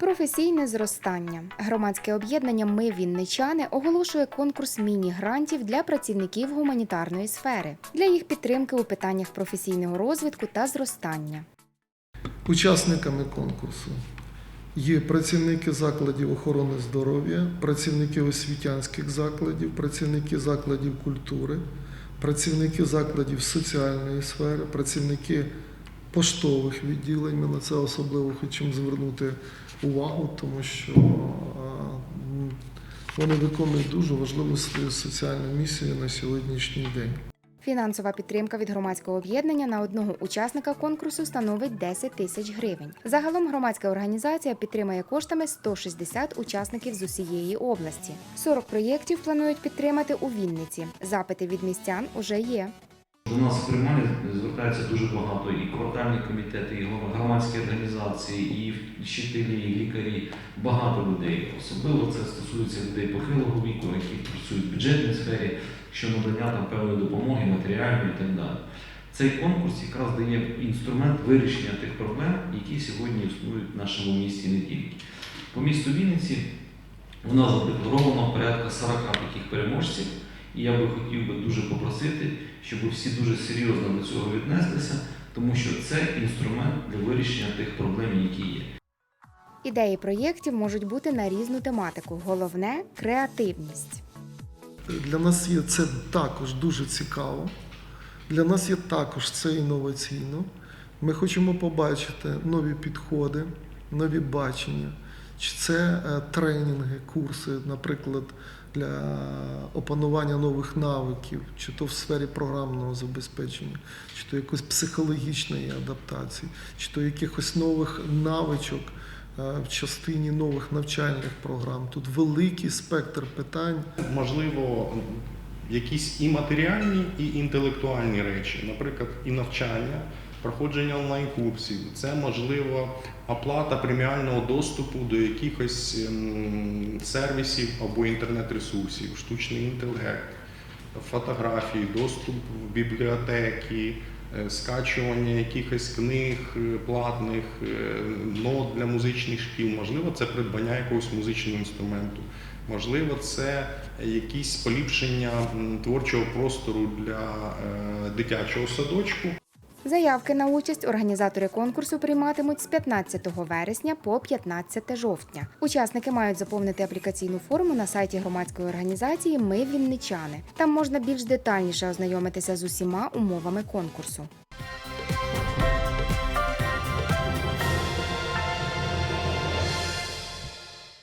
Професійне зростання. Громадське об'єднання Ми Вінничани оголошує конкурс міні-грантів для працівників гуманітарної сфери для їх підтримки у питаннях професійного розвитку та зростання. Учасниками конкурсу є працівники закладів охорони здоров'я, працівники освітянських закладів, працівники закладів культури, працівники закладів соціальної сфери, працівники поштових відділень. Ми на це особливо хочемо звернути увагу, тому що вони виконують дуже важливу свою соціальну місію на сьогоднішній день. Фінансова підтримка від громадського об'єднання на одного учасника конкурсу становить 10 тисяч гривень. Загалом громадська організація підтримає коштами 160 учасників з усієї області. 40 проєктів планують підтримати у Вінниці. Запити від містян уже є. До нас в приймальні звертається дуже багато і квартальні комітети, і громадські організації, і вчителі, і лікарі, багато людей. Особливо це стосується людей похилого віку, які працюють в бюджетній сфері, що надання там певної допомоги, матеріальної і так далі. Цей конкурс якраз дає інструмент вирішення тих проблем, які сьогодні існують в нашому місті не тільки. По місту Вінниці у нас задекларовано порядка 40 таких переможців. І я би хотів би дуже попросити, щоб всі дуже серйозно до цього віднеслися, тому що це інструмент для вирішення тих проблем, які є. Ідеї проєктів можуть бути на різну тематику. Головне креативність. Для нас є це також дуже цікаво. Для нас є також це інноваційно. Ми хочемо побачити нові підходи, нові бачення. Чи це е, тренінги, курси, наприклад, для опанування нових навиків, чи то в сфері програмного забезпечення, чи то якоїсь психологічної адаптації, чи то якихось нових навичок е, в частині нових навчальних програм. Тут великий спектр питань. можливо, якісь і матеріальні, і інтелектуальні речі, наприклад, і навчання, проходження онлайн-курсів. Це можливо оплата преміального доступу до якихось ем, сервісів або інтернет-ресурсів, штучний інтелект, фотографії, доступ в бібліотеки. е, Скачування якихось книг е, платних, е, нот для музичних шкіл, можливо, це придбання якогось музичного інструменту. Можливо, це якісь поліпшення творчого простору для дитячого садочку. Заявки на участь організатори конкурсу прийматимуть з 15 вересня по 15 жовтня. Учасники мають заповнити аплікаційну форму на сайті громадської організації Ми Вінничани. Там можна більш детальніше ознайомитися з усіма умовами конкурсу.